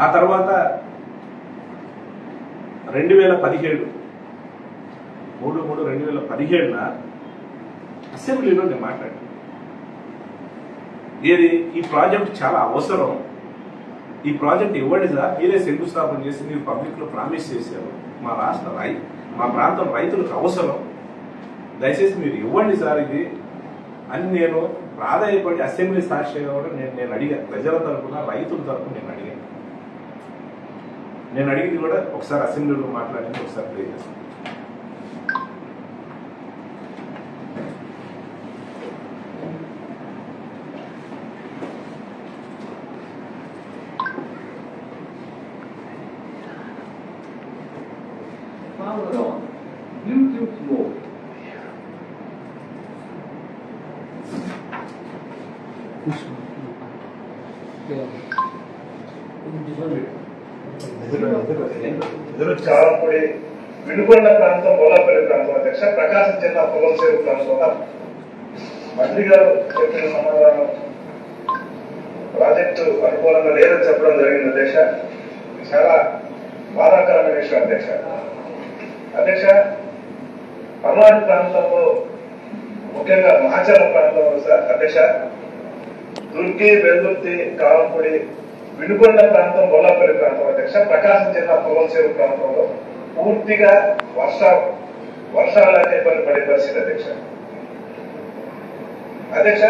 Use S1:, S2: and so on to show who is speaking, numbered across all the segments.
S1: ఆ తర్వాత రెండు వేల పదిహేడు మూడు మూడు రెండు వేల పదిహేడున అసెంబ్లీలో నేను మాట్లాడాను. ఏది? ఈ ప్రాజెక్ట్ చాలా అవసరం. ఈ ప్రాజెక్ట్ ఇవ్వండి సార్. మీరే శంకుస్థాపన చేసి మీరు పబ్లిక్లో ప్రామిస్ చేశారు. మా రాష్ట్ర రై మా ప్రాంతం రైతులకు అవసరం. దయచేసి మీరు ఇవ్వండి సార్ ఇది. అని నేను ప్రాధాన్యపడి అసెంబ్లీ సాక్షిగా కూడా నేను నేను అడిగాను. ప్రజల తరఫున రైతుల తరఫున నేను అడిగాను. నేను అడిగింది కూడా ఒకసారి అసెంబ్లీలో మాట్లాడింది ఒకసారి ప్లే చేస్తాను
S2: Power on. Bluetooth ఎదురు
S3: చావపూడి వినుకొండ ప్రాంతం బొల్లాపల్లి ప్రాంతం అధ్యక్ష ప్రకాశం జిల్లా పొలంసేరు ప్రాంతంలో మంత్రి గారు చెప్పిన సమాధానం ప్రాజెక్టు అనుకూలంగా లేదని చెప్పడం జరిగింది అధ్యక్ష. చాలా బాధాకరమైన విషయం అధ్యక్ష. అధ్యక్ష పల్నాడు ప్రాంతంలో ముఖ్యంగా మహాచలం ప్రాంతంలో సార్ అధ్యక్ష దుర్గి వెల్లుర్తి కాలంపూడి వినుకొండ ప్రాంతం గొల్లాపల్లి ప్రాంతం అధ్యక్ష ప్రకాశం జిల్లా పొలంసేరు ప్రాంతంలో పూర్తిగా వర్ష వర్షాలనే ఇబ్బంది పడే పరిస్థితి అధ్యక్ష. అధ్యక్ష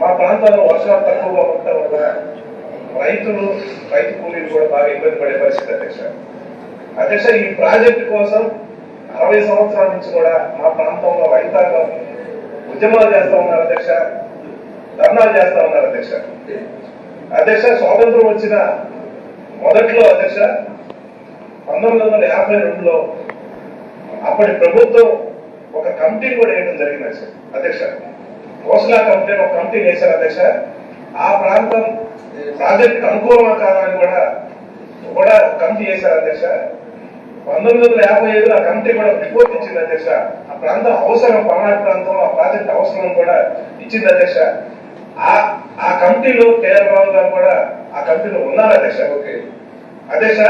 S3: మా ప్రాంతంలో వర్షాలు తక్కువగా ఉండటం వల్ల రైతులు రైతు కూలీలు కూడా బాగా ఇబ్బంది పడే పరిస్థితి అధ్యక్ష. అధ్యక్ష ఈ ప్రాజెక్టు కోసం అరవై సంవత్సరాల నుంచి కూడా మా ప్రాంతంలో రైతాంగం ఉద్యమాలు చేస్తా ఉన్నారు అధ్యక్ష ధర్నాలు చేస్తా ఉన్నారు అధ్యక్ష. అధ్యక్ష స్వాతంత్రం వచ్చిన మొదట్లో అధ్యక్ష పంతొమ్మిది వందల యాభై రెండులో అప్పటి ప్రభుత్వం ఒక కమిటీ కూడా వేయడం జరిగింది అధ్యక్ష. అధ్యక్ష కోస్లా కమిటీ ఒక కమిటీ వేశారు అధ్యక్ష. ఆ ప్రాంతం ప్రాజెక్ట్ అనుకూలమా కాదా అని కూడా కూడా కమిటీ వేశారు అధ్యక్ష. పంతొమ్మిది వందల యాభై ఐదులో ఆ కమిటీ కూడా రిపోర్ట్ ఇచ్చింది అధ్యక్ష. ఆ ప్రాంతం అవసరం పల్నాడు ప్రాంతంలో ఆ ప్రాజెక్ట్ అవసరం కూడా ఇచ్చింది అధ్యక్ష. ఆ ఆ కమిటీలో కేఆర్ బాబు గారు కూడా ఆ కమిటీలో ఉన్నారు అధ్యక్ష? ఓకే. అధ్యక్ష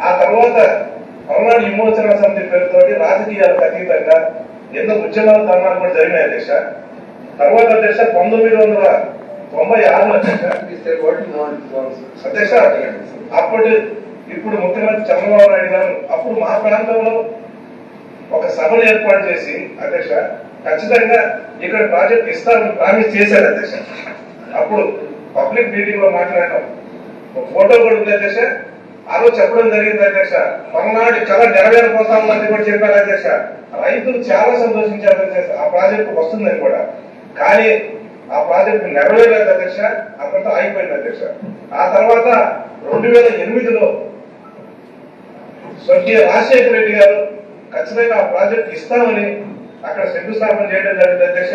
S3: ఆ తర్వాత పల్నాడు విమోచన సమితి పేరుతో రాజకీయాలకు అతీతంగా ఎన్నో ఉద్యమాలు ధర్నాలు కూడా జరిగినాయి అధ్యక్ష. తర్వాత అధ్యక్ష పంతొమ్మిది వందల తొంభై ఆరులో అధ్యక్ష అప్పటి ఇప్పుడు ముఖ్యమంత్రి చంద్రబాబు నాయుడు గారు అప్పుడు మా ప్రాంతంలో ఒక సభను ఏర్పాటు చేసి అధ్యక్ష ఖచ్చితంగా ఇక్కడ ప్రాజెక్ట్ ఇస్తామని ప్రామిస్ చేశారు అధ్యక్ష. అప్పుడు పబ్లిక్ మీటింగ్లో మాట్లాడటం ఒక ఫోటో కూడా ఉంది అధ్యక్ష? ఆ రోజు చెప్పడం జరిగింది అధ్యక్ష. మర్నాడు చాలా నెరవేరపోతామని కూడా చెప్పారు అధ్యక్ష. రైతులు చాలా సంతోషించారు అధ్యక్ష. ఆ ప్రాజెక్టు వస్తుందని కూడా. కానీ ఆ ప్రాజెక్టు నెరవేరలేదు అధ్యక్ష. అక్కడితో ఆగిపోయింది అధ్యక్ష. ఆ తర్వాత రెండు వేల ఎనిమిదిలో స్వర్గీయ రాజశేఖర రెడ్డి గారు ఖచ్చితంగా ఆ ప్రాజెక్ట్ ఇస్తామని అక్కడ శంకుస్థాపన చేయడం జరిగింది అధ్యక్ష.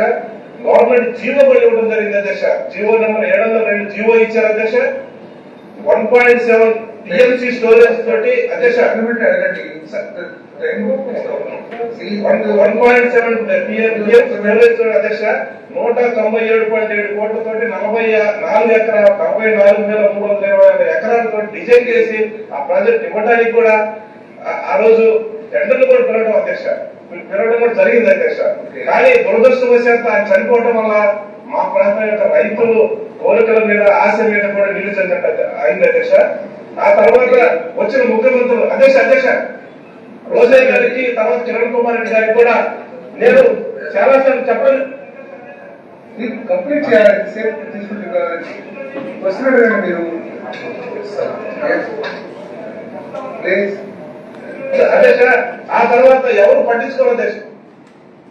S3: గవర్నమెంట్ జీవో ఇవ్వడం జరిగింది అధ్యక్ష జీవో నెంబర్ ఏడు వందల రెండు జీవో ఇచ్చారు అధ్యక్ష one point seven TMC storage తోటి అధ్యక్ష వన్ పాయింట్ సెవెన్ స్టోరేజ్ అధ్యక్ష నూట తొంభై ఏడు పాయింట్ ఏడు కోట్లతోటి నలభై నాలుగు ఎకరాల నలభై నాలుగు వేల మూడు వందల ఇరవై ఐదు ఎకరాలతో డిజైన్ చేసి ఆ ప్రాజెక్ట్ ఇవ్వడానికి కూడా ఆ- ఆ రోజు టెండర్లు కూడా పిలవడం అధ్యక్ష కూడా జరిగింది అధ్యక్ష కానీ దురదృష్టవశాత్తు ఆయన చనిపోవడం వల్ల మా ప్రాంతం యొక్క రైతులు కోరికల మీద ఆశ మీద కూడా నిలిచినట్టు అయింది అధ్యక్ష ఆ తర్వాత వచ్చిన ముఖ్యమంత్రులు అధ్యక్ష అధ్యక్ష రోజయ్య గారికి తర్వాత కిరణ్ కుమార్ రెడ్డి గారికి కూడా నేను చాలా సార్లు చెప్పాను
S4: కంప్లీట్ చేయాలి. సేఫ్ తీసుకుంటే వస్తున్నారు కదా మీరు. ప్లీజ్
S3: అధ్యక్ష ఆ తర్వాత ఎవరు పట్టించుకోవాలి అధ్యక్ష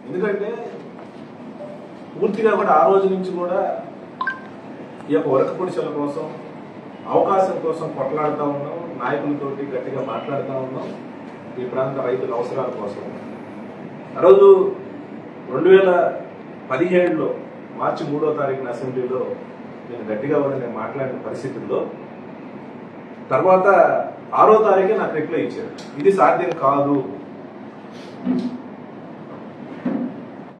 S1: ఎందుకంటే పూర్తిగా కూడా ఆ రోజు నుంచి కూడా ఈ యొక్క వర్క్ పొడిచల కోసం అవకాశం కోసం కొట్లాడుతూ ఉన్నాం నాయకులతోటి గట్టిగా మాట్లాడుతూ ఉన్నాం ఈ ప్రాంత రైతుల అవసరాల కోసం. ఆ రోజు రెండు వేల పదిహేడులో మార్చి మూడో తారీఖున అసెంబ్లీలో నేను గట్టిగా కూడా నేను మాట్లాడిన పరిస్థితుల్లో తర్వాత ఆరో తారీఖే నాకు రిప్లై ఇచ్చారు. ఇది సాధ్యం కాదు.